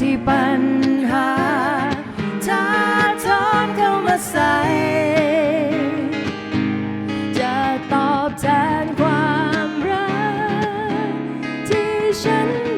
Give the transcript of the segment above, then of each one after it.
ที่ปัญหาถ้าทอนเข้ามาใส่จะตอบแทนความรักที่ฉัน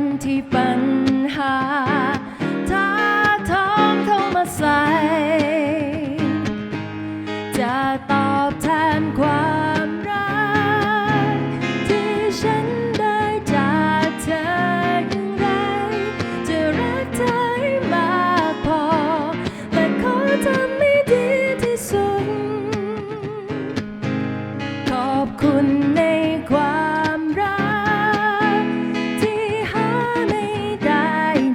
นที่ปัญหาท้าท้องเข้ามาใส่จะตอบแทนความรัก ที่ฉันได้จากเธออย่างไร จะรักเธอให้มากพอ และขอทำให้ดีที่สุด ขอบคุณ